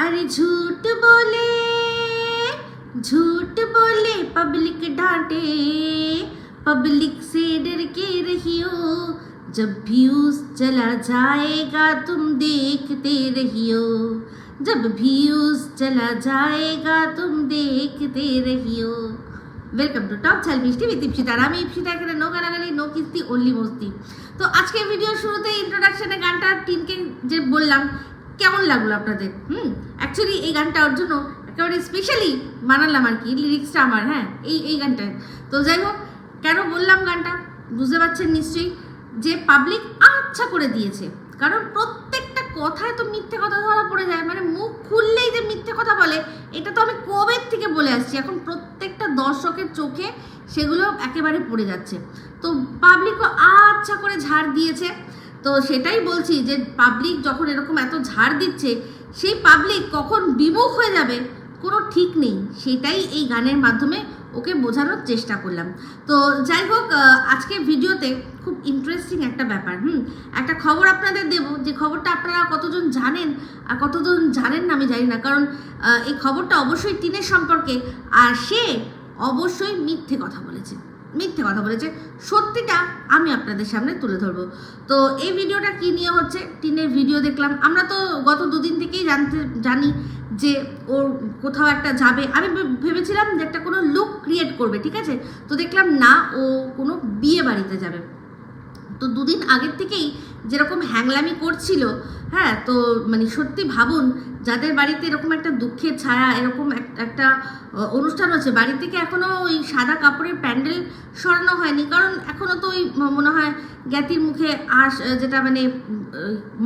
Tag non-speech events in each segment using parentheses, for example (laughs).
अरे झूठ बोले झूठ बोले पब्लिक डांटे पब्लिक से डर के रहियो जब व्यूज चला जाएगा तुम देखते रहियो जब व्यूज चला जाएगा तुम देखते रहियो ওয়েলকাম টু টপ ঝাল মিষ্টি উইথ ইপসিতা আর আমি ইপসিতা এখানে নো গালাগালি নো কিস্তি অনলি মস্তি তো আজকে ভিডিওর শুরুতে ইন্ট্রোডাকশনে গানটা টিনকে যে বললাম কেমন লাগল আপনাদের? হুম? অ্যাকচুয়ালি এই গানটা ওর জন্য একেবারে স্পেশালি বানালাম আর কি লিরিক্সটা আমার হ্যাঁ এই এই গানটায়। তো যাই হোক, কেন বললাম গানটা? বুঝতে পারছেন নিশ্চয়ই যে পাবলিক আচ্ছা করে দিয়েছে। কারণ প্রত্যেকটা কথায় তো মিথ্যে কথা ধরা পড়ে যায় মানে মুখ খুললেই যে মিথ্যে কথা বলে, এটা তো আমি কবের থেকে বলে আসছি? এখন প্রত্যেকটা দর্শকের চোখে সেগুলো একেবারে পড়ে যাচ্ছে। তো পাবলিকও আচ্ছা করে ঝাড় দিয়েছে। তো সেটাই বলছি যে পাবলিক যখন এরকম এত ঝাড় দিচ্ছে, সেই পাবলিক কখন বিমুখ হয়ে যাবে? কোনো ঠিক নেই। সেটাই এই গানের মাধ্যমে ওকে বোঝানোর চেষ্টা করলাম। তো যাই হোক আজকের ভিডিওতে খুব ইন্টারেস্টিং একটা ব্যাপার, হুম? একটা খবর আপনাদের দেব। যে খবরটা আপনারা কতজন জানেন আর কতজন জানেন না আমি জানি না। কারণ এই খবরটা অবশ্যই টিনের সম্পর্কে, আর সে অবশ্যই মিথ্যে কথা বলেছে। মিথ্যে কথা বলেছে সত্যিটা আমি আপনাদের সামনে তুলে ধরবো। তো এই ভিডিওটা কী নিয়ে হচ্ছে? টিনের ভিডিও দেখলাম। আমরা তো গত দুদিন থেকেই জানতে, জানি যে ওর কোথাও একটা যাবে। আমি ভেবেছিলাম যে একটা কোনো লুক ক্রিয়েট করবে, ঠিক আছে? তো দেখলাম না, ও কোনো বিয়ে বাড়িতে যাবে। তো দুদিন আগের থেকেই যেরকম হ্যাংলামি করছিল হ্যাঁ তো মানে সত্যি ভাবুন, যাদের বাড়িতে এরকম একটা দুঃখের ছায়া, এরকম একটা অনুষ্ঠান হচ্ছে বাড়ি থেকে এখনও ওই সাদা কাপড়ের প্যান্ডেল সরানো হয়নি। কারণ এখনও তো ওই মনে হয় জ্ঞাতির মুখে আস, যেটা মানে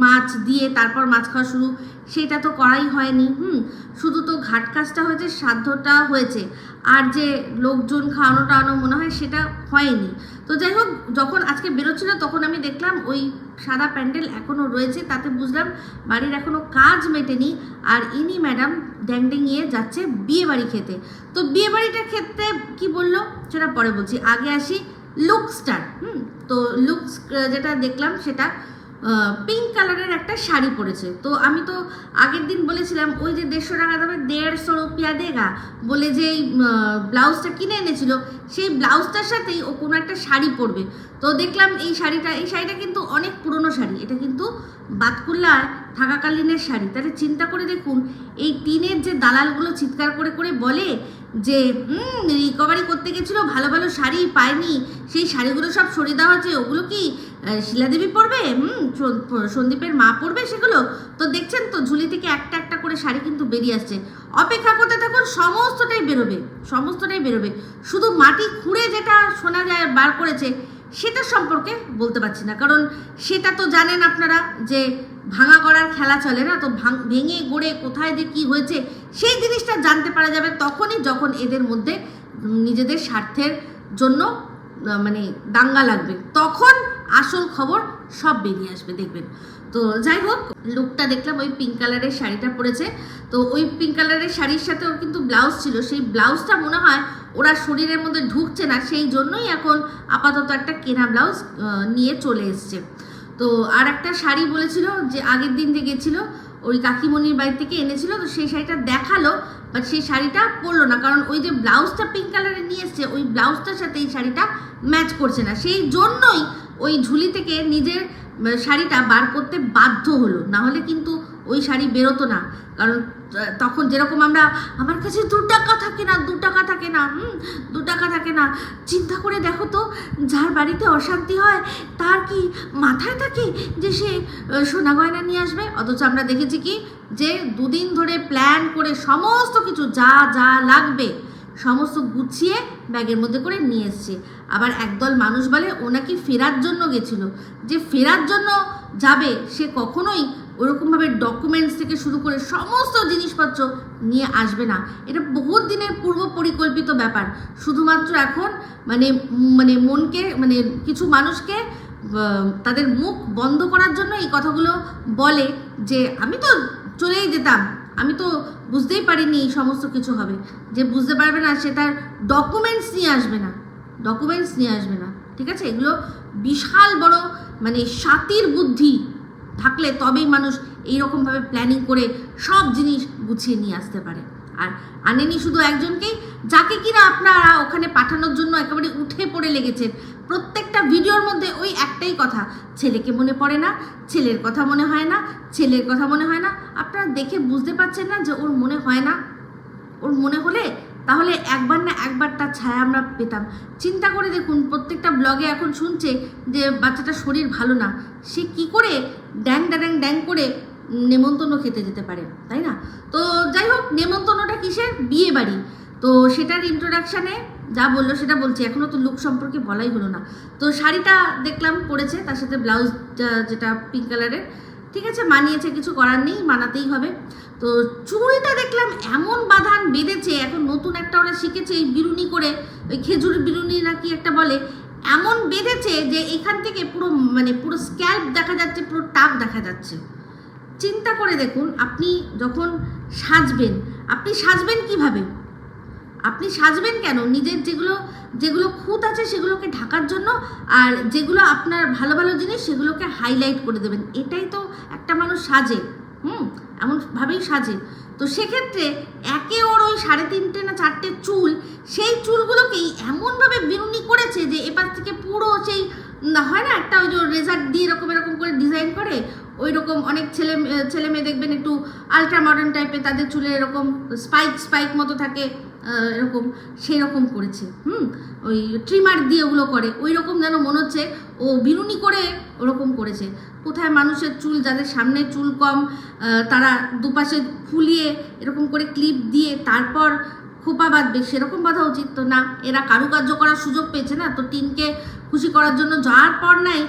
মাছ দিয়ে তারপর মাছ খাওয়া শুরু সেটা তো করাই হয়নি, হুম? শুধু তো ঘাট কাজটা হয়েছে, সাধ্যটা হয়েছে। আর যে লোকজন খাওয়ানো টাওয়ানো মনে হয় সেটা হয়নি। তো যাই হোক, যখন আজকে বেরোচ্ছিল তখন আমি দেখলাম ওই সাদা প্যান্ডেল এখনও রয়েছে, তাতে বুঝলাম বাড়ির এখনও কাজ মেটেনি। আর ইনি ম্যাডাম ড্যাং ডেঙিয়ে যাচ্ছে বিয়ে বাড়ি খেতে। তো বিয়ে বাড়িটার ক্ষেত্রে কি বলল? সেটা পরে বলছি। আগে আসি লুকসটার, হুম? তো লুকস যেটা দেখলাম সেটা পিঙ্ক কালারের একটা শাড়ি পরেছে। তো আমি তো আগের দিন বলেছিলাম, ওই যে দেড়শো টাকা দামে দেড়শো রুপিয়া দেগা বলে যে ব্লাউজটা কিনে এনেছিল, সেই ব্লাউজটার সাথেই ও কোনো একটা শাড়ি পরবে। তো দেখলাম এই শাড়িটা এই শাড়িটা কিন্তু অনেক পুরনো শাড়ি। এটা কিন্তু বাতকুল্লার থাকাকালীনের শাড়ি। তাহলে চিন্তা করে দেখুন, এই টিনের যে দালালগুলো চিৎকার করে করে বলে যে রিকভারি করতে গেছিল, ভালো ভালো শাড়ি পায়নি সেই শাড়িগুলো সব সরিয়ে দেওয়া হচ্ছে ওগুলো কি শিলাদেবী পরবে? সন্দীপের মা পরবে সেগুলো? তো দেখছেন তো, ঝুলি থেকে একটা একটা করে শাড়ি কিন্তু বেরিয়ে আসছে। অপেক্ষা করতে থাকুন, সমস্তটাই বেরোবে সমস্তটাই বেরোবে। শুধু মাটি খুঁড়ে যেটা শোনা যায়, বার করেছে সেটা সম্পর্কে বলতে পারছি না। কারণ সেটা তো জানেন আপনারা যে ভাঙা করার খেলা চলে না? তো ভাঙ- গড়ে কোথায় যে কী হয়েছে, সেই জিনিসটা জানতে পারা যাবে তখনই যখন এদের মধ্যে নিজেদের স্বার্থের জন্য মানে দাঙ্গা লাগবে। তখন আসল খবর সব বেরিয়ে আসবে, দেখবেন। তো যাই হোক, লুকটা দেখলাম, ওই পিঙ্ক কালারের শাড়িটা পরেছে। তো ওই পিঙ্ক কালারের শাড়ির সাথে ওর কিন্তু ব্লাউজ ছিল। সেই ব্লাউজটা মনে হয় ওরা শরীরের মধ্যে ঢুকছে না, সেই জন্যই এখন আপাতত একটা কেনা ব্লাউজ নিয়ে চলে এসছে। তো আর একটা শাড়ি বলেছিল যে আগের দিন যে গেছিল, ওই কাকিমণির বাড়ি থেকে এনেছিল, তো সেই শাড়িটা দেখাল বাট সেই শাড়িটা পরলো না, কারণ ওই যে ব্লাউজটা পিঙ্ক কালারে নিয়ে এসছে, ওই ব্লাউজটার সাথে এই শাড়িটা ম্যাচ করছে না। সেই জন্যই ওই ঝুলি থেকে নিজের শাড়িটা বার করতে বাধ্য হলো। না হলে কিন্তু ওই শাড়ি বেরোতো না। কারণ তখন যেরকম আমরা, আমার কাছে দু টাকা থাকে না, দু টাকা থাকে না, হুম, দু টাকা থাকে না। চিন্তা করে দেখো তো, যার বাড়িতে অশান্তি হয়, তার কি মাথায় থাকে যে সে সোনা গয়না নিয়ে আসবে? অথচ আমরা দেখেছি কি, যে দুদিন ধরে প্ল্যান করে সমস্ত কিছু যা যা লাগবে, সমস্ত গুছিয়ে ব্যাগের মধ্যে করে নিয়ে এসছে। আবার একদল মানুষ বলে, ও নাকি ফেরার জন্য গেছিল। যে ফেরার জন্য যাবে, সে কখনোই ওরকমভাবে ডকুমেন্টস থেকে শুরু করে সমস্ত জিনিসপত্র নিয়ে আসবে না। এটা বহুত দিনের পূর্ব পরিকল্পিত ব্যাপার। শুধুমাত্র এখন মানে মানে মনকে মানে কিছু মানুষকে তাদের মুখ বন্ধ করার জন্য এই কথাগুলো বলে যে, আমি তো চলেই যেতাম। আমি তো বুঝতেই পারিনি এই সমস্ত কিছু হবে। যে বুঝতে পারবে না, সে তার ডকুমেন্টস নিয়ে আসবে না। ডকুমেন্টস নিয়ে আসবে না। ঠিক আছে? এগুলো বিশাল বড় মানে সাতির বুদ্ধি। থাকলে তবেই মানুষ এইরকমভাবে প্ল্যানিং করে সব জিনিস গুছিয়ে নিয়ে আসতে পারে। আর আনেনি শুধু একজনকেই, যাকে কিনা আপনারা ওখানে পাঠানোর জন্য একেবারে উঠে পড়ে লেগেছেন। প্রত্যেকটা ভিডিওর মধ্যে ওই একটাই কথা, ছেলেকে মনে পড়ে না, ছেলের কথা মনে হয় না, ছেলের কথা মনে হয় না। আপনারা দেখে বুঝতে পারছেন না যে ওর মনে হয় না। ওর মনে হলে তাহলে একবার না একবার তার ছায়া আমরা পেতাম। চিন্তা করে দেখুন, প্রত্যেকটা ব্লগে এখন শুনছে যে বাচ্চাটার শরীর ভালো না। সে কি করে ড্যাং ড্যাং ড্যাং করে নেমন্তন্ন খেতে যেতে পারে, তাই না? তো যাই হোক, নেমন্তন্নটা কিসের? বিয়ে বাড়ি তো সেটার ইন্ট্রোডাকশানে যা বলল সেটা বলছি। এখনও তো লুক সম্পর্কে বলাই হলো না। তো শাড়িটা দেখলাম পরেছে তার সাথে ব্লাউজ যেটা পিঙ্ক কালারের ঠিক আছে, মানিয়েছে, কিছু করার নেই, মানাতেই হবে। তো চুলটা দেখলাম এমন বাঁধান বেঁধেছে, এখন নতুন একটা ওরা শিখেছে এই বিরুনি করে, ওই খেজুর বিরুনি নাকি একটা বলে, এমন বেঁধেছে যে এখান থেকে পুরো মানে পুরো স্ক্যাল্প দেখা যাচ্ছে, পুরো টাক দেখা যাচ্ছে। চিন্তা করে দেখুন, আপনি যখন সাজবেন, আপনি সাজবেন কীভাবে? আপনি সাজবেন কেন? নিজের যেগুলো যেগুলো খুঁত আছে সেগুলোকে ঢাকার জন্য আর যেগুলো আপনার ভালো ভালো জিনিস সেগুলোকে হাইলাইট করে দেবেন। এটাই তো একটা মানুষ সাজে, হুম? এমনভাবেই সাজে। তো সেক্ষেত্রে একে ওর ওই সাড়ে তিনটে না চারটে চুল, সেই চুলগুলোকেই এমনভাবে বিনুনি করেছে যে এপার থেকে পুরো সেই হয় না একটা ওই যে রেজার দিয়ে এরকম এরকম করে ডিজাইন করে ওই রকম অনেক ছেলে ছেলে মেয়ে দেখবেন একটু আলট্রা মডার্ন টাইপের তাদের চুলে এরকম স্পাইক স্পাইক মতো থাকে। এরকম সেই রকম করেছে, হুম? ওই ট্রিমার দিয়ে ওগুলো করে। ওই রকম যেন মনে হচ্ছে ও বিনুনি করে ওরকম করেছে। কোথায় মানুষের চুল, যাদের সামনে চুল কম তারা দুপাশে ফুলিয়ে এরকম করে ক্লিপ দিয়ে তারপর খোপা বাঁধবে সেরকম বাঁধা উচিত তো না। এরা কারুকার্য করার সুযোগ পেয়েছে না, তো টিনকে খুশি করার জন্য যাওয়ার পর নাই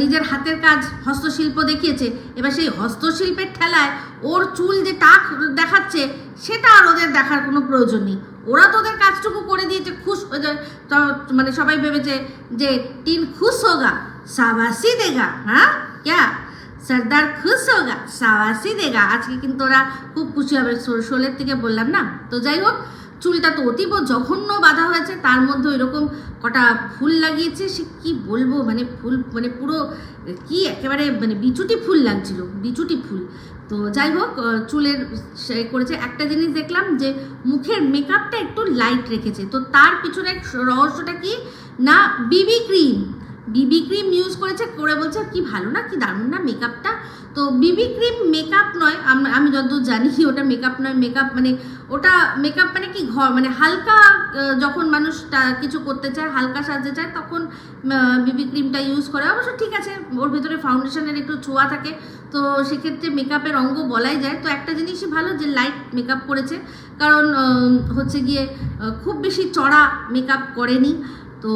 নিজের হাতের কাজ হস্তশিল্প দেখিয়েছে। এবার সেই হস্তশিল্পের ঠেলায় ওর চুল যে টাক দেখাচ্ছে, সেটা আর ওদের দেখার কোনো প্রয়োজন নেই। ওরা তো ওদের কাজটুকু করে দিয়েছে, খুশ মানে সবাই ভেবেছে যে, টিন খুশ হোগা, সাবাসি দেগা হ্যাঁ? ক্যা? সর্দার খুশ হোগা, সাবাসি দেগা। আজকে কিন্তু ওরা খুব খুশি হবে। শোলের থেকে বললাম না? তো যাই হোক চুলটা তো অতীব জঘন্য বাঁধা হয়েছে, তার মধ্যে ওইরকম কটা ফুল লাগিয়েছে, সে কি বলব? মানে ফুল মানে পুরো কি একেবারে মানে বিচুটি ফুল লাগছিল, বিচুটি ফুল। তো যাই হোক চুলের সে করেছে। একটা জিনিস দেখলাম যে মুখের মেকআপটা একটু লাইট রেখেছে। তো তার পিছনে রহস্যটা কি? না বিবি ক্রিম বিবি ক্রিম ইউজ করেছে, করে বলছে কি ভালো না, কি দারুণ না মেকআপটা তো বিবি ক্রিম মেকআপ নয়, আমি যতদূর জানি, (laughs) ওটা মেকআপ নয় মেকআপ মানে ওটা মেকআপ মানে কি ঘর মানে হালকা যখন মানুষ কিছু করতে চায়, হালকা সাজতে চায়, তখন বিবি ক্রিমটা ইউজ করে। অবশ্য ঠিক আছে, ওর ভিতরে ফাউন্ডেশনের একটু ছোঁয়া থাকে, তো সেক্ষেত্রে মেকআপের অঙ্গ বলাই যায়। তো একটা জিনিসই ভালো যে লাইট মেকআপ করেছে, কারণ হচ্ছে গিয়ে খুব বেশি চড়া মেকআপ করেনি। তো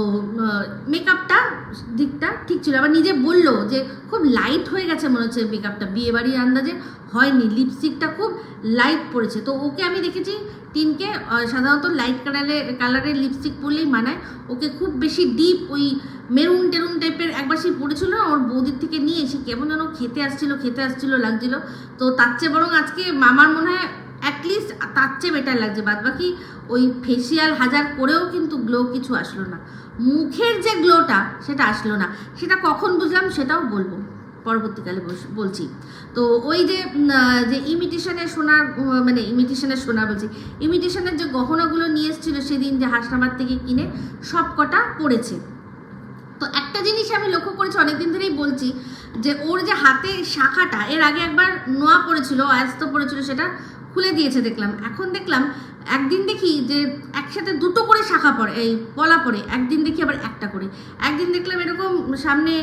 মেকআপটা দিকটা ঠিক ছিল। আবার নিজে বলল যে, খুব লাইট হয়ে গেছে মনে হচ্ছে মেকআপটা বিয়ে বিয়েবাড়ির আন্দাজে হয়নি। লিপস্টিকটা খুব লাইট পড়েছে। তো ওকে আমি দেখেছি টিনকে সাধারণত লাইট কালারের কালারের লিপস্টিক পরলেই মানায়। ওকে খুব বেশি ডিপ ওই মেরুন টেরুন টাইপের একবার সে পড়েছিল না? ওর বৌদির থেকে নিয়ে এসে কেমন যেন খেতে আসছিল খেতে আসছিল, লাগছিল। তো তার চেয়ে বরং আজকে মামার মনে হয় অ্যাটলিস্ট তার চেয়ে বেটার লাগছে। বাদ বাকি ওই ফেসিয়াল হাজার করেও কিন্তু গ্লো কিছু আসলো না। মুখের যে গ্লোটা সেটা আসলো না। সেটা কখন বুঝলাম সেটাও বলব। পরবর্তীকালে বলছি। তো ওই যে যে ইমিটেশনের সোনার মানে ইমিটেশনের সোনা বলছি ইমিটেশনের যে গহনাগুলো নিয়ে এসেছিল সেদিন যে হাসনাবাদ থেকে কিনে সব কটা পড়েছে। তো একটা জিনিস আমি লক্ষ্য করেছি, অনেকদিন ধরেই বলছি যে ওর যে হাতে শাখাটা, এর আগে একবার নোয়া পড়েছিল, আয়স্ত পড়েছিল, সেটা খুলে দিয়েছে দেখলাম। এখন দেখলাম একদিন দেখি যে একসাথে দুটো করে শাখা পড়ে, এই পলা পড়ে, একদিন দেখি আবার একটা করে। একদিন দেখলাম এরকম সামনে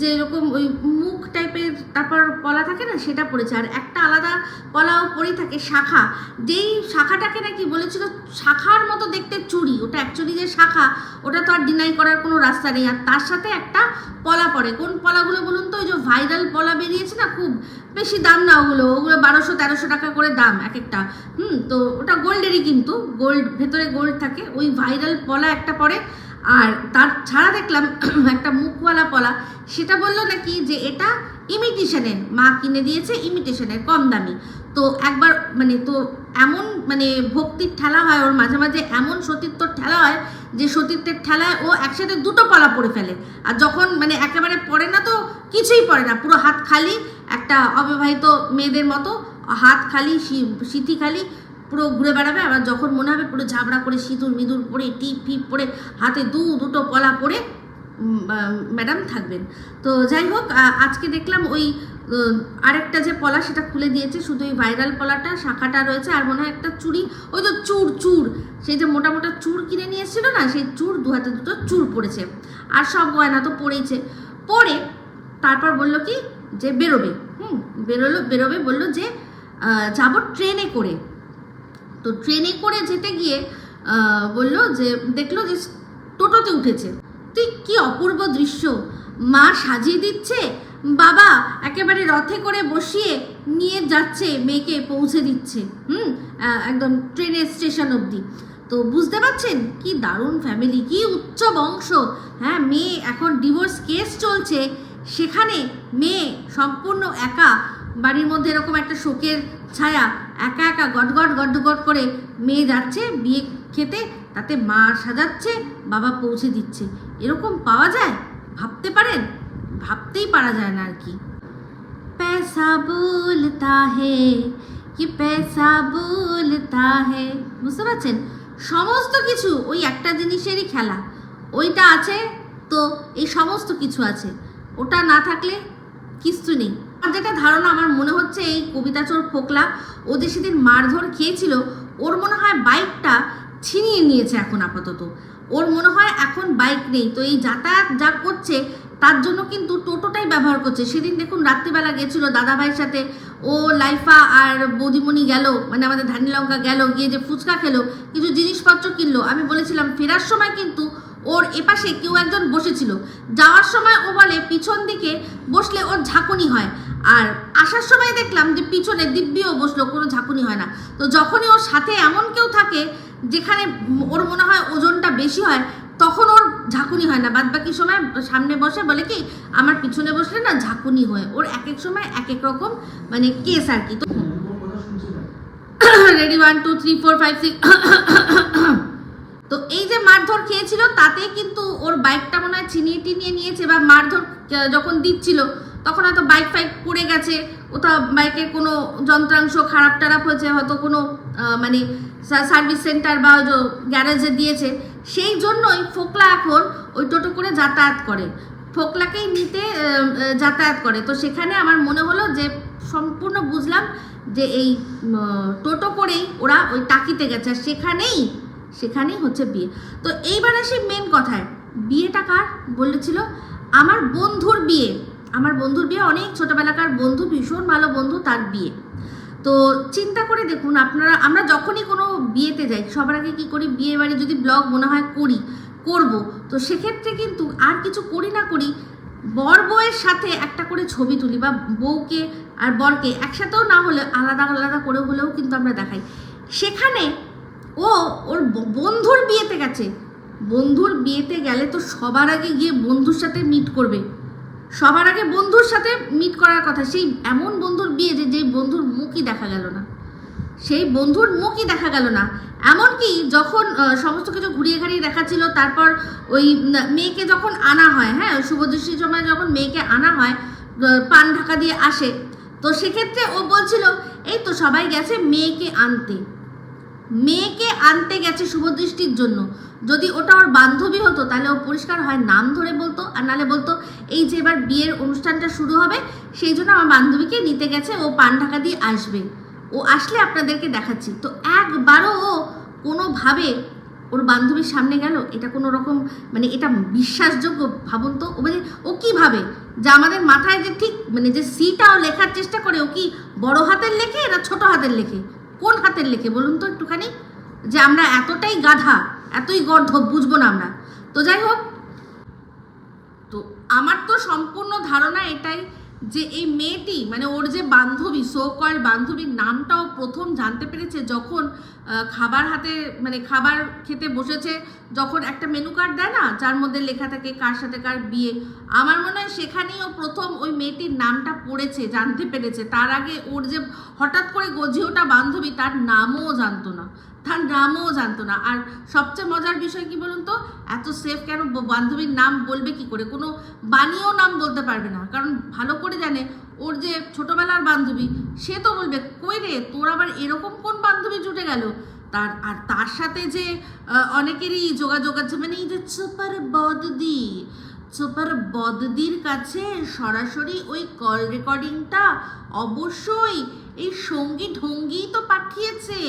যে এরকম ওই মুখ টাইপের তারপর পলা থাকে না, সেটা পড়েছে। আর একটা আলাদা পলাও পরেই থাকে, শাখা। যেই শাখাটাকে নাকি বলেছিল শাখার মতো দেখতে চুড়ি ওটা অ্যাকচুয়ালি যে শাখা, ওটা তো আর ডিনাই করার কোনো রাস্তা নেই। আর তার সাথে একটা পলা পড়ে। কোন পলাগুলো বলুন তো, ওই যে ভাইরাল পলা বেরিয়েছে না খুব বেশি দাম না ওগুলো। ওগুলো বারোশো তেরোশো টাকা করে দাম এক একটা। হুম, তো ওটা গোল্ডেরই কিন্তু গোল্ড ভেতরে গোল্ড থাকে, ওই ভাইরাল পলা একটা পড়ে আর তার ছাড়া দেখলাম (clears throat) একটা মুখওয়ালা পলা, সেটা বলল নাকি যে এটা ইমিটেশনের মা কিনে দিয়েছে ইমিটেশনের কম দামি। তো একবার মানে তো এমন মানে ভক্তির ঠেলা হয় ওর মাঝে মাঝে, এমন সতীত্বর ঠেলা হয় যে সতীর্থের ঠেলায় ও একসাথে দুটো পলা পড়ে ফেলে। আর যখন মানে একেবারে পড়ে না তো কিছুই পড়ে না, পুরো হাত খালি, একটা অবিবাহিত মেয়েদের মতো, হাত খালি সিথি খালি পুরো ঘুরে বেড়াবে, আবার যখন মনে হবে পুরো ঝাবড়া করে সিঁদুর মিদুর পরে, টিপ ফিপ পরে হাতে দু দুটো পলা পরে ম্যাডাম থাকবেন। তো যাই হোক আজকে দেখলাম ওই আরেকটা যে পলা সেটা খুলে দিয়েছে, শুধু এই ভাইরাল পলাটা, শাখাটা রয়েছে, আর মনে হয় একটা চুড়ি, ওই তো চুর চুর, সেই যে মোটা মোটা চুর কিনে নিয়ে এসেছিল না, সেই চুর দু হাতে দুটো চুর পড়েছে, আর সব গয়না তো পড়েইছে। পরে তারপর বলল কি, যে বেরোবে, হুম, বেরোলো, বেরোবে, বলল যে যাব ট্রেনে করে। তো ট্রেনে করে যেতে গিয়ে বলল যে, দেখল যে টোটোতে উঠেছে। তুই কি অপূর্ব দৃশ্য। মা সাজিয়ে দিচ্ছে, বাবা একেবারে রথে করে বসিয়ে নিয়ে যাচ্ছে, মেয়েকে পৌঁছে দিচ্ছে। হুম একদম ট্রেনের স্টেশন অবধি। তো বুঝতে পারছেন? কি দারুণ ফ্যামিলি কি উচ্চ বংশ। হ্যাঁ মেয়ে এখন ডিভোর্স কেস চলছে। সেখানে মেয়ে সম্পূর্ণ একা। বাড়ির মধ্যে এরকম একটা শোকের ছায়া। একা একা গটগট গটগট করে মেয়ে যাচ্ছে বিয়ে খেতে তাতে মা সাজাচ্ছে বাবা পৌঁছে দিচ্ছে এরকম পাওয়া যায় ভাবতে পারেন ভাবতেই পারা যায় না আর কি पैसा बोलता है কি पैसा बोलता है বুঝতে পারছেন সমস্ত কিছু ওই একটা জিনিসেরই খেলা ওইটা আছে তো এই সমস্ত কিছু আছে ওটা না থাকলে কিছু নেই আর যেটা ধারণা, আমার মনে হচ্ছে এই কবিতা চোর ফোকলা, ও যে সেদিন মারধর খেয়েছিল, ওর মনে হয় বাইকটা ছিনিয়ে নিয়েছে এখন আপাতত। ওর মনে হয় এখন বাইক নেই। তো এই যাতায়াত যা করছে, তার জন্য কিন্তু টোটোটাই ব্যবহার করছে। সেদিন দেখুন রাত্রিবেলা গেছিল দাদাভাইয়ের সাথে, ও লাইফা আর বৌদিমণি গেল মানে আমাদের ধানি লঙ্কা গেল, গিয়ে যে ফুচকা খেলো, কিছু জিনিসপত্র কিনলো। আমি বলেছিলাম, ফেরার সময় কিন্তু ওর এপাশে কেউ একজন বসেছিল। যাওয়ার সময় ও বলে, পিছন দিকে বসলে ওর ঝাঁকুনি হয়। আর আসার সময় দেখলাম যে পিছনে দিব্যিও বসল, কোনো ঝাঁকুনি হয় না। তো যখনই ওর সাথে এমন কেউ থাকে, যেখানে ওর মনে হয় ওজনটা বেশি হয়, তখন ওর ঝাঁকুনি হয় না। বাদ বাকি সময় সামনে বসে বলে কি, আমার পিছনে বসলে না ঝাঁকুনি হয়। ওর এক এক সময় এক এক রকম মানে কেস আর কি। তো ready one two three four five six তো এই যে মারধর খেয়েছিল, তাতে কিন্তু ওর বাইকটা মনে হয় ছিনিয়ে টিনিয়ে নিয়েছে বা মারধর যখন দিচ্ছিল তখন হয়তো বাইক ফাইক পড়ে গেছে কোথাও বাইকের কোনো যন্ত্রাংশ খারাপ টারাপ হয়েছে, হয়তো কোনো মানে সার্ভিস সেন্টার বা গ্যারেজে দিয়েছে। সেই জন্যই ফোকলা এখন ওই টোটো করে যাতায়াত করে। ফোকলাকেই নিতে যাতায়াত করে। তো সেখানে আমার মনে হলো যে সম্পূর্ণ বুঝলাম যে এই টোটো করেই ওরা ওই টাকিতে গেছে। আর সেখানেই সেখানেই হচ্ছে বিয়ে। তো এইবার আসি মেন কথায়। বিয়েটা কার? বলেছিল, আমার বন্ধুর বিয়ে। আমার বন্ধুর বিয়ে, অনেক ছোটবেলাকার বন্ধু, ভীষণ ভালো বন্ধু তার বিয়ে। তো চিন্তা করে দেখুন, আপনারা, আমরা যখনই কোনো বিয়েতে যাই, সবার আগে কী করি, বিয়ে বাড়ি যদি ব্লগ মনে হয় করি, করব। তো সেক্ষেত্রে কিন্তু আর কিছু করি না করি, বর বউয়ের সাথে একটা করে ছবি তুলি বা বউকে আর বরকে একসাথেও না হলে আলাদা আলাদা করে হলেও কিন্তু আমরা দেখাই। সেখানে ও, ওর বন্ধুর বিয়েতে গেছে। বন্ধুর বিয়েতে গেলে তো সবার আগে গিয়ে বন্ধুর সাথে মিট করবে। সবার আগে বন্ধুর সাথে মিট করার কথা, সেই এমন বন্ধুর বিয়ে যে যেই বন্ধুর মুখই দেখা গেল না। সেই বন্ধুর মুখই দেখা গেল না। এমনকি যখন সমস্ত কিছু ঘুরিয়ে ঘাড়িয়ে দেখাচ্ছিল, তারপর ওই মেয়েকে যখন আনা হয় হ্যাঁ শুভদৃষ্টির সময় যখন মেয়েকে আনা হয় পান ঢাকা দিয়ে আসে, তো সেক্ষেত্রে ও বলছিল, এই তো সবাই গেছে মেয়েকে আনতে। মেয়েকে আনতে গেছে শুভদৃষ্টির জন্য। যদি ওটা ওর বান্ধবী হতো, তাহলে ও পরিষ্কার হয়, নাম ধরে বলতো, আর নাহলে বলতো, এই যে এবার বিয়ের অনুষ্ঠানটা শুরু হবে, সেই জন্য আমার বান্ধবীকে নিতে গেছে, ও পান ঢাকা দিয়ে আসবে। ও আসলে আপনাদেরকে দেখাচ্ছি। তো একবারও ও কোনোভাবে ওর বান্ধবীর সামনে গেল, এটা কোনো রকম মানে এটা বিশ্বাসযোগ্য ভাবুন তো, ও মানে ও কি ভাবে? যে আমাদের মাথায় যে ঠিক মানে যে সিটা ও লেখার চেষ্টা করে, ও কি বড় হাতের লেখে না ছোট হাতের লেখে? কোন হাতের লেখে? বলুন তো একটুখানি, যে আমরা এতটাই গাধা, এতই গর্ধ বুঝব না আমরা। তো যাই হোক, তো আমার তো সম্পূর্ণ ধারণা এটাই যে এই মেয়েটি মানে ওর যে বান্ধবী সো বান্ধবীর নামটাও প্রথম জানতে পেরেছে যখন খাবার হাতে মানে খাবার খেতে বসেছে, যখন একটা মেনু কার্ড দেয় না, যার মধ্যে লেখা থাকে কার সাথে কার বিয়ে, আমার মনে হয় সেখানেই ও প্রথম ওই মেয়েটির নামটা পড়েছে, জানতে পেরেছে। তার আগে ওর যে হঠাৎ করে গজি ওঠা বান্ধবী, তার নামও জানতো না। তার নামও জানতো না। আর সবচেয়ে মজার বিষয় কি বলুন তো? এত সেফ কেন? বান্ধবীর নাম বলবে কি করে? কোনো বানিয়েও নাম বলতে পারবে না। কারণ ভালো করে জানে ওর যে ছোটবেলার বান্ধবী, সে তো বলবে, কই রে, তোর আবার এরকম কোন বান্ধবী জুটে গেল? তার, আর তার সাথে যে অনেকেরই যোগাযোগ আছে মানে এই যে সুপার বদদি সুপার বদদির কাছে সরাসরি ওই কল রেকর্ডিংটা অবশ্যই এই সঙ্গী ঢঙ্গি তো পাঠিয়েছে,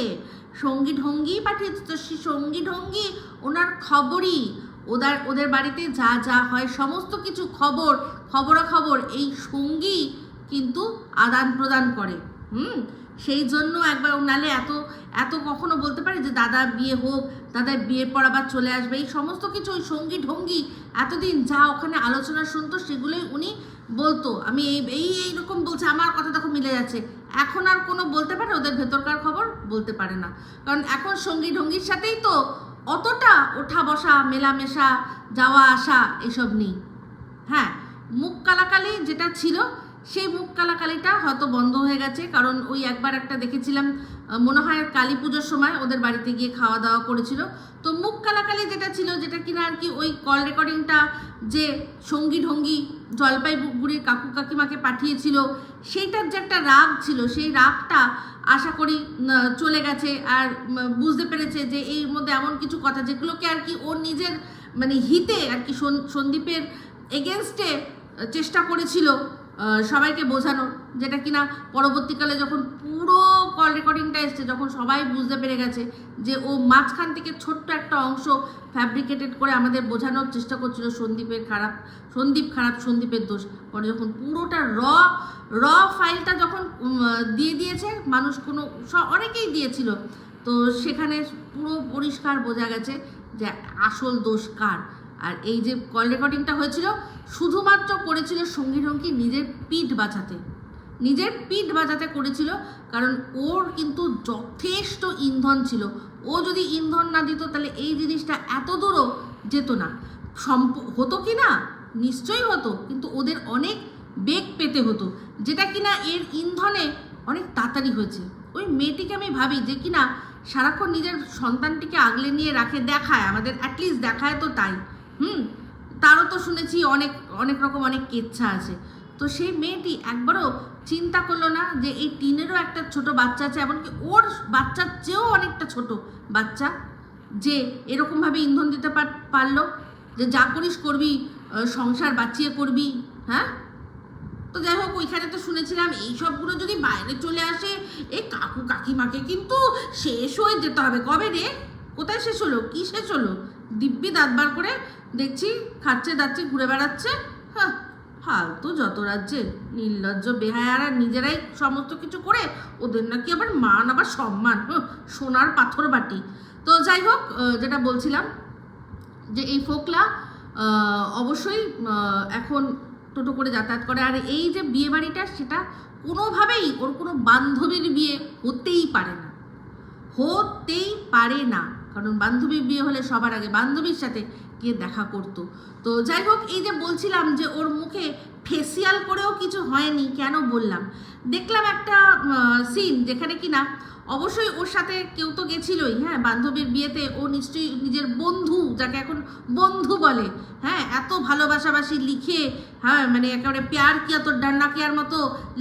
সঙ্গী ঢঙ্গি পাঠিয়েছে। তো সে সঙ্গী ঢঙ্গি ওনার খবরই, ওদের ওদের বাড়িতে যা যা হয়, সমস্ত কিছু খবর, খবরাখবর, এই সঙ্গী কিন্তু আদান প্রদান করে। হুম? সেই জন্য একবার নালে এত এত কখনো বলতে পারে যে, দাদা, বিয়ে হোক, দাদা বিয়ের পর আবার চলে আসবে। এই সমস্ত কিছু ওই সঙ্গী ঢঙ্গি এতদিন যা ওখানে আলোচনা শুনতো, সেগুলোই উনি বলতো। আমি এই এই এইরকম বলছে, আমার কথা তখন মিলে যাচ্ছে। এখন আর কোনো বলতে পারে, ওদের ভেতরকার খবর বলতে পারে না। কারণ এখন সঙ্গী ঢঙ্গির সাথেই তো অতটা ওঠা বসা, মেলামেশা, যাওয়া আসা, এসব নেই। হ্যাঁ মুখ কালাকালি যেটা ছিল সেই মুখ কালাকালিটা হয়তো বন্ধ হয়ে গেছে, কারণ ওই একবার একটা দেখেছিলাম মনে হয় কালী পুজোর সময় ওদের বাড়িতে গিয়ে খাওয়া দাওয়া করেছিল। তো মুখ কালাকালি যেটা ছিল, যেটা কিনা আর কি ওই কল রেকর্ডিংটা যে সঙ্গী ঢঙ্গি জলপাইগুড়ির কাকু কাকিমাকে পাঠিয়েছিল, সেইটার যে একটা রাগ ছিল, সেই রাগটা আশা করি চলে গেছে আর বুঝতে পেরেছে যে এর মধ্যে এমন কিছু কথা যেগুলোকে আর কি ওর নিজের মানে হিতে আর কি সন- সন্দীপের এগেনস্টে চেষ্টা করেছিল। সবাইকে বোঝানো, যেটা কিনা পরবর্তীকালে যখন পুরো কল রেকর্ডিংটা এসছে, যখন সবাই বুঝতে পেরে গেছে যে ও মাঝখান থেকে ছোট্ট একটা অংশ ফ্যাব্রিকেটেড করে আমাদের বোঝানোর চেষ্টা করছিল সন্দীপের খারাপ, সন্দীপ খারাপ, সন্দীপের দোষ। পরে যখন পুরোটা র র ফাইলটা যখন দিয়ে দিয়েছে, মানুষ কোনো অনেকেই দিয়েছিল। তো সেখানে পুরো পরিষ্কার বোঝা গেছে যে আসল দোষ কার? আর এই যে কল রেকর্ডিংটা হয়েছিল, শুধুমাত্র করেছিল সঙ্গী সঙ্গী নিজের পিঠ বাঁচাতে। নিজের পিঠ বাঁচাতে করেছিল, কারণ ওর কিন্তু যথেষ্ট ইন্ধন ছিল। ও যদি ইন্ধন না দিত, তাহলে এই জিনিসটা এত দূরও যেত না। সম্প, হতো কি না? নিশ্চয়ই হতো, কিন্তু ওদের অনেক বেগ পেতে হতো, যেটা কিনা এর ইন্ধনে অনেক তাড়াতাড়ি হয়েছে। ওই মেয়েটিকে আমি ভাবি যে কিনা সারাক্ষণ নিজের সন্তানটিকে আগলে নিয়ে রাখে, দেখায়, আমাদের অ্যাটলিস্ট দেখায় তো তাই। হুম, তারও তো শুনেছি অনেক অনেক রকম অনেক কেচ্ছা আছে। তো সেই মেয়েটি একবারও চিন্তা করল না যে এই টিনেরও একটা ছোট বাচ্চা আছে, এমনকি ওর বাচ্চার চেয়েও অনেকটা ছোট বাচ্চা যে এরকমভাবে ইন্ধন দিতে পার- পারল, যে যা করিস করবি সংসার বাঁচিয়ে করবি হ্যাঁ? তো যাই হোক, ওইখানে তো শুনেছিলাম এই সবগুলো যদি বাইরে চলে আসে, এ কাকু কাকিমাকে কিন্তু শেষ হয়ে যেতে হবে। কবে রে? কোথায় শেষ হলো? কী শেষ হলো? দিব্যি দাঁত বার করে দেখছি, খাচ্ছে, দাচ্ছে, ঘুরে বেড়াচ্ছে। হ্যাঁ ফালতু যত রাজ্যে নির্লজ্জ বেহায়ারা নিজেরাই সমস্ত কিছু করে, ওদের নাকি আবার মান, আবার সম্মান সোনার পাথর বাটি। তো যাই হোক যেটা বলছিলাম, যে এই ফোকলা অবশ্যই এখন টোটো করে যাতায়াত করে। আর এই যে বিয়ে বাড়িটা সেটা কোনোভাবেই ওর কোনো বান্ধবীর বিয়ে হতেই পারে না। হতেই পারে না। কারণ বান্ধবীর বিয়ে হলে সবার আগে বান্ধবীর সাথে গিয়ে দেখা করতো। তো যাই হোক, এই যে বলছিলাম যে ওর মুখে ফেসিয়াল করেও কিছু হয়নি, কেন বললাম? দেখলাম একটা সিন যেখানে কি না অবশ্যই ওর সাথে কেউ তো গেছিলই হ্যাঁ বান্ধবীর বিয়েতে ও নিশ্চয়ই নিজের বন্ধু, যাকে এখন বন্ধু বলে হ্যাঁ এত ভালোবাসাবাসি লিখে হ্যাঁ মানে একেবারে প্যার কিয়া তোর ডান্না কেয়ার মতো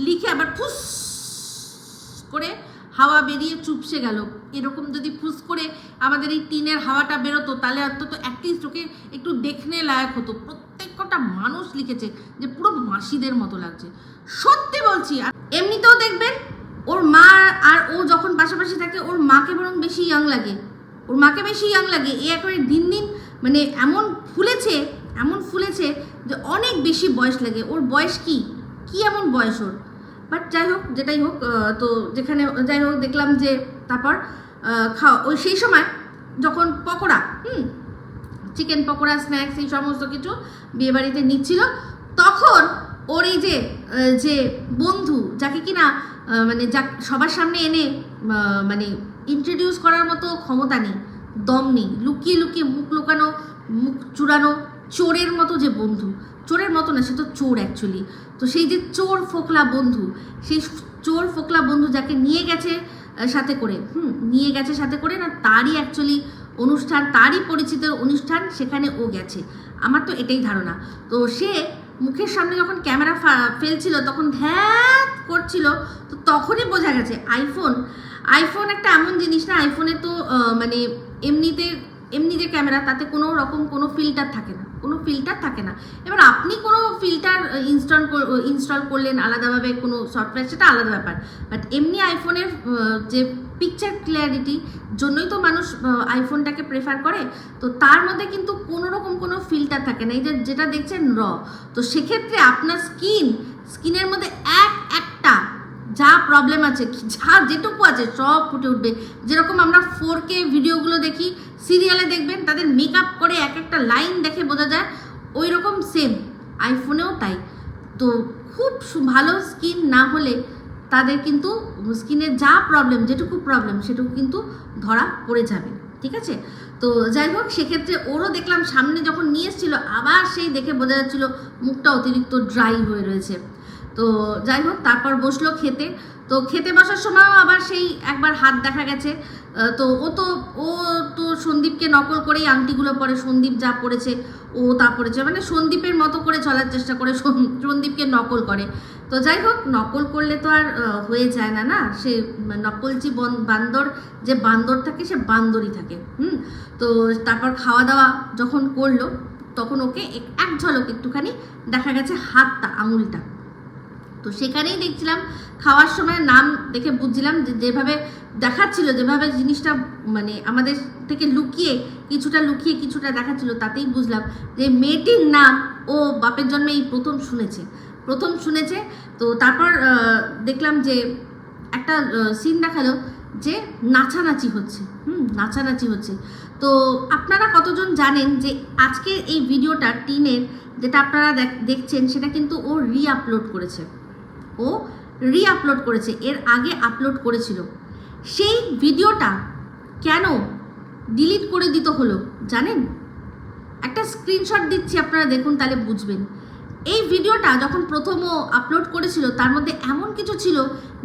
লিখে আবার ফুস করে হাওয়া বেরিয়ে চুপসে গেল। এরকম যদি ফুস করে আমাদের এই টিনের হাওয়াটা বেরোতো, তাহলে অন্তত অ্যাটলিস্ট ওকে একটু দেখনে লায়ক হতো। প্রত্যেকটা মানুষ লিখেছে যে পুরো মাসিদের মতো লাগছে। সত্যি বলছি এমনিতেও দেখবেন, ওর মা আর ও যখন পাশাপাশি থাকে, ওর মাকে বরং বেশি ইয়াং লাগে। ওর মাকে বেশি ইয়াং লাগে। এ একেবারে দিন দিন মানে এমন ফুলেছে এমন ফুলেছে যে অনেক বেশি বয়স লাগে। ওর বয়স কি? কি এমন বয়স ওর? বাট যাই হোক, যেটাই হোক তো যেখানে, যাই হোক, দেখলাম যে তারপর খাওয়া ওই সেই সময় যখন পকোড়া, হুম চিকেন পকোড়া স্ন্যাক্স এই সমস্ত কিছু বিয়েবাড়িতে নিচ্ছিল, তখন ওর এই যে যে বন্ধু, যাকে কিনা মানে যা সবার সামনে এনে মানে ইন্ট্রোডিউস করার মতো ক্ষমতা নেই, দম নেই, লুকিয়ে লুকিয়ে মুখ লুকানো, মুখ চুরানো চোরের মতো যে বন্ধু চোরের মতো না, সে তো চোর অ্যাকচুয়ালি তো সেই যে চোর ফোকলা বন্ধু, সেই চোর ফোকলা বন্ধু যাকে নিয়ে গেছে সাথে করে, হুম, নিয়ে গেছে সাথে করে না, তারই অ্যাকচুয়ালি অনুষ্ঠান, তারই পরিচিত অনুষ্ঠান সেখানে ও গেছে। আমার তো এটাই ধারণা। তো সে মুখের সামনে যখন ক্যামেরা ফেলছিল, তখন ধ্যাত করছিল, তো তখনই বোঝা গেছে আইফোন আইফোন একটা এমন জিনিস না আইফোনে তো মানে এমনিতে, এমনি যে ক্যামেরা, তাতে কোনো রকম কোনো ফিল্টার থাকে না। কোনো ফিল্টার থাকে না। এবার আপনি কোনো ফিল্টার ইনস্টল ইনস্টল করলেন আলাদাভাবে কোনো সফটওয়্যার সেটা আলাদা ব্যাপার। বাট এমনি আইফোনের যে পিকচার ক্লিয়ারিটি জন্যই তো মানুষ আইফোনটাকে প্রেফার করে, তো তার মধ্যে কিন্তু কোনো রকম কোনো ফিল্টার থাকে না। এই যে যেটা দেখছেন র তো সেক্ষেত্রে আপনার স্কিন স্কিনের মধ্যে এক একটা যা প্রবলেম আছে, যা যেটুকু আছে সব ফুটে উঠবে। যেরকম আমরা ফোর কে ভিডিওগুলো দেখি সিরিয়ালে দেখবেন তাদের মেকআপ করে এক একটা লাইন দেখে বোঝা যায় ওই রকম সেম আইফোনেও তাই। তো খুব ভালো স্কিন না হলে তাদের কিন্তু স্কিনের যা প্রবলেম যেটুকু প্রবলেম সেটুকু কিন্তু ধরা পড়ে যাবে, ঠিক আছে? তো যাই হোক, সেক্ষেত্রে ওরও দেখলাম সামনে যখন নিয়ে এসেছিল, আবার সেই দেখে বোঝা যাচ্ছিল মুখটা অতিরিক্ত ড্রাই হয়ে রয়েছে। তো যাই হোক তারপর বসল খেতে। তো খেতে বসার সময়ও আবার সেই একবার হাত দেখা গেছে। তো ও তো ও তো সন্দীপকে নকল করেই আংটিগুলো পরে সন্দীপ যা পড়েছে ও তা পড়েছে মানে সন্দীপের মতো করে চলার চেষ্টা করে সন্দীপকে নকল করে। তো যাই হোক নকল করলে তো আর হয়ে যায় না না? সে নকলচি বন- বান্দর, যে বান্দর থাকে, সে বান্দরই থাকে, হুম? তো তারপর খাওয়া দাওয়া যখন করল, তখন ওকে এক ঝলক একটুখানি দেখা গেছে হাতটা, আঙুলটা। তো সেখানেই দেখছিলাম, খাওয়ার সময় নাম দেখে বুঝছিলাম যে যেভাবে দেখাচ্ছিল, যেভাবে জিনিসটা মানে আমাদের থেকে লুকিয়ে, কিছুটা লুকিয়ে কিছুটা দেখাচ্ছিল, তাতেই বুঝলাম যে মেয়েটির নাম, ও বাপের জন্মে এই প্রথম শুনেছে। প্রথম শুনেছে, তো তারপর দেখলাম যে একটা সিন দেখাল যে নাচানাচি হচ্ছে। হুম, নাচানাচি হচ্ছে। তো আপনারা কতজন জানেন যে আজকের এই ভিডিওটা টিনের, যেটা আপনারা দেখ- দেখছেন, সেটা কিন্তু ও রি আপলোড করেছে। ও রি আপলোড করেছে, এর আগে আপলোড করেছিল। সেই ভিডিওটা কেন ডিলিট করে দিতে হলো জানেন? একটা স্ক্রিনশট দিচ্ছি, আপনারা দেখুন তাহলে বুঝবেন। এই ভিডিওটা যখন প্রথম আপলোড করেছিল, তার মধ্যে এমন কিছু ছিল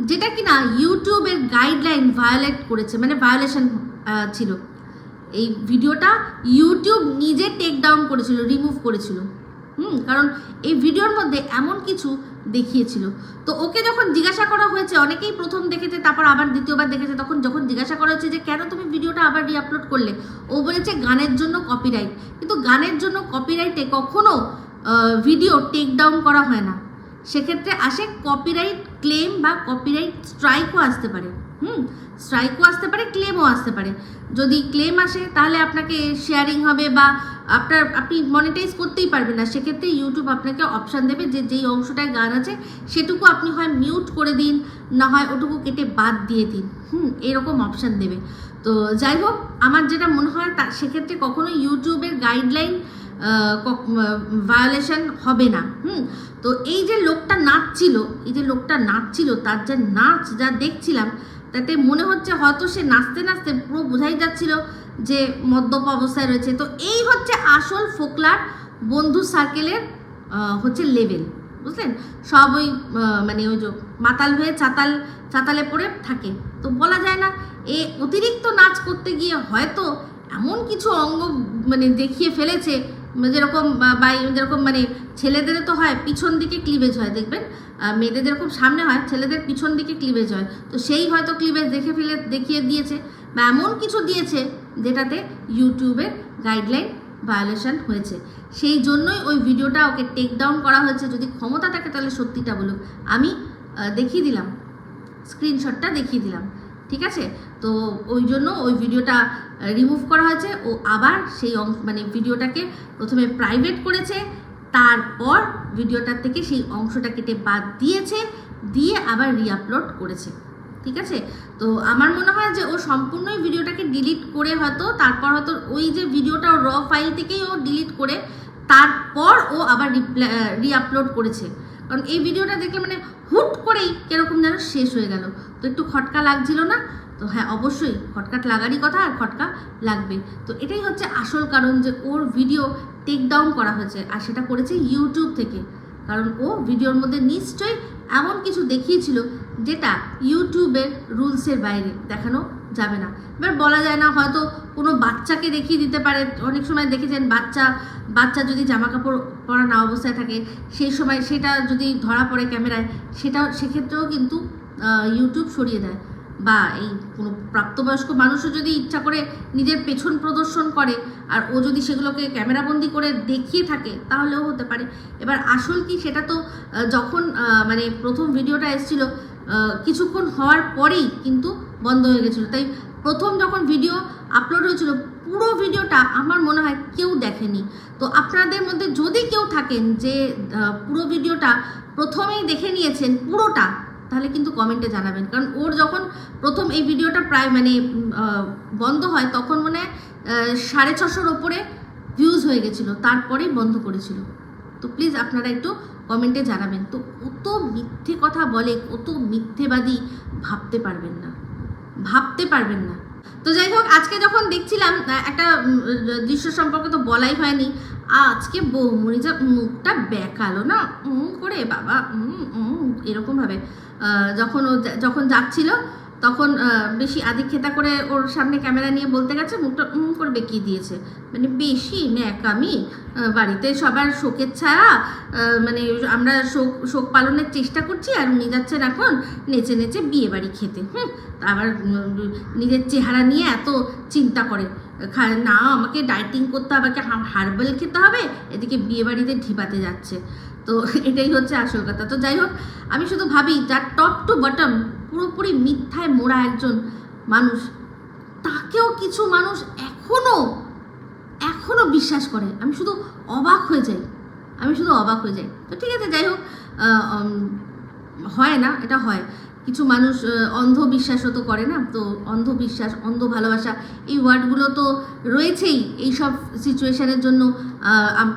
যেটা কিনা ইউটিউবের গাইডলাইন ভায়োলেট করেছে মানে ভায়োলেশন ছিল। এই ভিডিওটা ইউটিউব নিজে টেক ডাউন করেছিল রিমুভ করেছিল। হুম, কারণ এই ভিডিওর মধ্যে এমন কিছু দেখিয়েছিল। তো ওকে যখন জিজ্ঞাসা করা হয়েছে, অনেকেই প্রথম দেখেছে, তারপর আবার দ্বিতীয়বার দেখেছে, তখন যখন জিজ্ঞাসা করা হয়েছে যে, কেন তুমি ভিডিওটা আবার রিআপলোড করলে? ও বলেছে, গানের জন্য কপিরাইট কিন্তু গানের জন্য কপিরাইটে কখনো ভিডিও টেক ডাউন করা হয় না। সেক্ষেত্রে আসে কপিরাইট ক্লেম বা কপিরাইট স্ট্রাইকও আসতে পারে। হুম স্ট্রাইকও আসতে পারে ক্লেমও আসতে পারে। যদি ক্লেম আসে, তাহলে আপনাকে শেয়ারিং হবে বা আপনার, আপনি মনিটাইজ করতেই পারবেন না। সেক্ষেত্রে ইউটিউব আপনাকে অপশান দেবে যে যেই অংশটায় গান আছে, সেটুকু আপনি হয় মিউট করে দিন, না হয় ওটুকু কেটে বাদ দিয়ে দিন। হুম, এরকম অপশান দেবে। তো যাই হোক, আমার যেটা মনে হয় তা, সেক্ষেত্রে কখনো ইউটিউবের গাইডলাইন ভায়োলেশন হবে না। হুম, তো এই যে লোকটা নাচছিল, এই যে লোকটা নাচছিল, তার যে নাচ যা দেখছিলাম তাতে মনে হচ্ছে হয়তো সে নাচতে নাচতে পুরো বোঝাই যাচ্ছিল যে মদ্যপ অবস্থায় রয়েছে। তো এই হচ্ছে আসল ফোকলার বন্ধু সার্কেলের হচ্ছে লেভেল বুঝলেন? সব ওই মানে ওই যে মাতাল হয়ে চাতাল, চাতালে পড়ে থাকে। তো বলা যায় না, এ অতিরিক্ত নাচ করতে গিয়ে হয়তো এমন কিছু অঙ্গ মানে দেখিয়ে ফেলেছে যেরকম বাই, যেরকম মানে ছেলেদের তো হয় পিছন দিকে ক্লিভেজ হয়, দেখবেন? মেয়েদের যেরকম সামনে হয়, ছেলেদের পিছন দিকে ক্লিভেজ হয়। তো সেই হয়তো ক্লিভেজ দেখে ফেলে, দেখিয়ে দিয়েছে বা এমন কিছু দিয়েছে যেটাতে ইউটিউবের গাইডলাইন ভায়োলেশন হয়েছে। সেই জন্যই ওই ভিডিওটা ওকে টেক ডাউন করা হয়েছে। যদি ক্ষমতা থাকে তাহলে সত্যিটা বলুক। আমি দেখিয়ে দিলাম। স্ক্রিনশটটা দেখিয়ে দিলাম। ঠিক আছে? তো ওই জন্য ওই ভিডিওটা রিমুভ করা হয়েছে। ও আবার সেই অংশ মানে ভিডিওটাকে প্রথমে প্রাইভেট করেছে, তারপর ভিডিওটার থেকে সেই অংশটা কেটে বাদ দিয়েছে, দিয়ে আবার রিআপলোড করেছে। ঠিক আছে? তো আমার মনে হয় যে ও সম্পূর্ণই ভিডিওটাকে ডিলিট করে হয়তো, তারপর হয়তো ওই যে ভিডিওটা র ফাইল থেকেই ও ডিলিট করে, তারপর ও আবার রিপ্লাই রিআপলোড করেছে। কারণ এই ভিডিওটা দেখলে মানে হুট করেই কীরকম যেন শেষ হয়ে গেল। তো একটু খটকা লাগছিল না? তো হ্যাঁ অবশ্যই খটকাট লাগারই কথা আর খটকা লাগবে তো এটাই হচ্ছে আসল কারণ যে ওর ভিডিও টেক ডাউন করা হয়েছে, আর সেটা করেছে ইউটিউব থেকে। কারণ ও ভিডিওর মধ্যে নিশ্চয়ই এমন কিছু দেখিয়েছিল যেটা ইউটিউবের রুলসের বাইরে দেখানো যাবে না। এবার বলা যায় না, হয়তো কোনো বাচ্চাকে দেখিয়ে দিতে পারে। অনেক সময় দেখেছেন বাচ্চা বাচ্চা যদি জামা কাপড় পরা না অবস্থায় থাকে, সেই সময় সেটা যদি ধরা পড়ে ক্যামেরায়, সেটাও সেক্ষেত্রেও কিন্তু ইউটিউব সরিয়ে দেয়। বা এই কোনো প্রাপ্তবয়স্ক মানুষও যদি ইচ্ছা করে নিজের পেছন প্রদর্শন করে, আর ও যদি সেগুলোকে ক্যামেরাবন্দি করে দেখিয়ে থাকে, তাহলেও হতে পারে। এবার আসল কি সেটা তো যখন মানে প্রথম ভিডিওটা এসেছিল কিছুক্ষণ হওয়ার পরেই কিন্তু বন্ধ হয়ে গেছিল। তাই প্রথম যখন ভিডিও আপলোড হয়েছিল, পুরো ভিডিওটা আমার মনে হয় কেউ দেখেনি। তো আপনাদের মধ্যে যদি কেউ থাকেন যে পুরো ভিডিওটা প্রথমেই দেখে নিয়েছেন, পুরোটা তাহলে কিন্তু কমেন্টে জানাবেন। কারণ ওর যখন প্রথম এই ভিডিওটা প্রায় মানে বন্ধ হয়, তখন মানে সাড়ে ছশোর ওপরে ভিউজ হয়ে গেছিল, তারপরেই বন্ধ করেছিল। তো প্লিজ আপনারা একটু কমেন্টে জানাবেন। তো কত মিথ্যে কথা বলে, কত মিথ্যেবাদী ভাবতে পারবেন না। ভাবতে পারবেন না। তো যাই হোক, আজকে যখন দেখছিলাম একটা দৃশ্য সম্পর্কে তো বলাই হয়নি, আজকে বৌমনি যা মুখটা বেকালো না, উম, করে বাবা, উম উম, এরকমভাবে যখন ও যখন যাচ্ছিল তখন বেশি আদি খেতা করে ওর সামনে ক্যামেরা নিয়ে বলতে গেছে, মুখটা উম করে বেঁকিয়ে দিয়েছে। মানে বেশি ন্যাকামি বাড়িতে সবার শোকের ছায়া মানে আমরা শোক শোক পালনের চেষ্টা করছি আর উনি যাচ্ছেন এখন নেচে নেচে বিয়ে বাড়ি খেতে। হুম আবার নিজের চেহারা নিয়ে এত চিন্তা করে। না, আমাকে ডাইটিং করতে হবে, আমাকে হার্বাল খেতে হবে, এদিকে বিয়ে বাড়িতে ঢিপাতে যাচ্ছে। তো এটাই হচ্ছে আসল কথা। তো যাই হোক, আমি শুধু ভাবি, যার টপ টু বটম পুরোপুরি মিথ্যায় মোড়া একজন মানুষ। তাকেও কিছু মানুষ এখনও এখনও বিশ্বাস করে। আমি শুধু অবাক হয়ে যাই। আমি শুধু অবাক হয়ে যাই। তো ঠিক আছে, যাই হোক হয় না, এটা হয়। কিছু মানুষ অন্ধবিশ্বাসও তো করে না? তো অন্ধবিশ্বাস অন্ধ ভালোবাসা এই ওয়ার্ডগুলো তো রয়েছেই। এই সব সিচুয়েশনের জন্য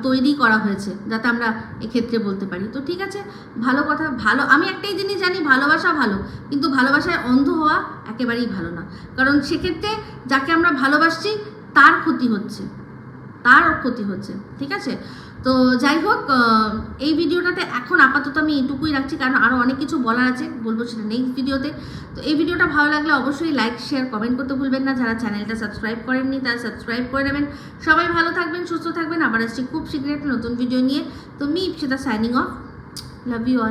তৈরি করা হয়েছে, যাতে আমরা এক্ষেত্রে বলতে পারি। তো ঠিক আছে, ভালো কথা, ভালো, আমি একটাই জিনিস জানি, ভালোবাসা ভালো, কিন্তু ভালোবাসায় অন্ধ হওয়া একেবারেই ভালো না। কারণ সেক্ষেত্রে যাকে আমরা ভালোবাসছি, তার ক্ষতি হচ্ছে, তার ক্ষতি হচ্ছে, ঠিক আছে? তো যাই হোক এই ভিডিওটাতে এখন আপাতত আমি এইটুকুই রাখছি, কারণ আরও অনেক কিছু বলার আছে, বলব সেটা নেক্সট ভিডিওতে। তো এই ভিডিওটা ভালো লাগলে অবশ্যই লাইক শেয়ার কমেন্ট করতে ভুলবেন না। যারা চ্যানেলটা সাবস্ক্রাইব করেননি, তারা সাবস্ক্রাইব করে নেবেন। সবাই ভালো থাকবেন, সুস্থ থাকবেন। আবার আসছি খুব শীঘ্রই একটা নতুন ভিডিও নিয়ে। তো me Ipsita signing off love you all